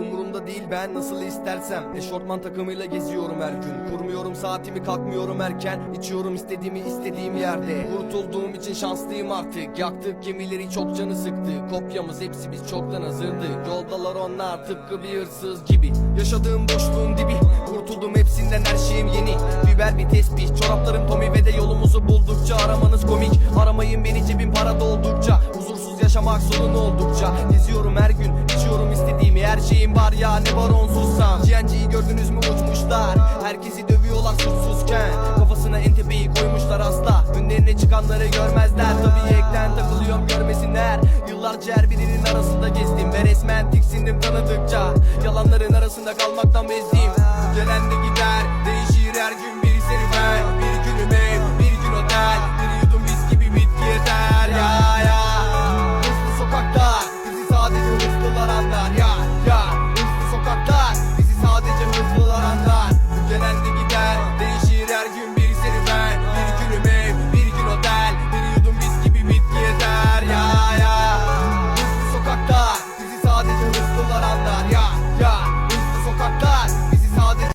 Umurumda değil ben nasıl istersem. Eşortman takımıyla geziyorum her gün. Kurmuyorum saatimi kalkmıyorum erken. İçiyorum istediğimi istediğim yerde. Kurtulduğum için şanslıyım artık. Yaktık gemileri çok canı sıktı. Kopyamız hepsi biz çoktan hazırdık Yoldalar onlar tıpkı bir hırsız gibi. Yaşadığım boşluğun dibi. Kurtuldum hepsinden her şeyim yeni. Biber bir tespih Çoraplarım Tommy ve de yolumuzu buldukça Aramanız komik. Aramayın beni cebim para doldukça. Huzursuz yaşamak sorun oldukça. Geziyorum her gün var ya ne var onsuzsam GNG'yi gördünüz mü uçmuşlar. Herkesi dövüyorlar suçsuzken. Kafasına en koymuşlar asla Önlerine çıkanları görmezler. Tabii ekten takılıyorum görmesinler. Yıllarca her birinin arasında gezdim Ve resmen tiksindim tanıdıkça. Yalanların arasında kalmaktan bezdim. Gelen de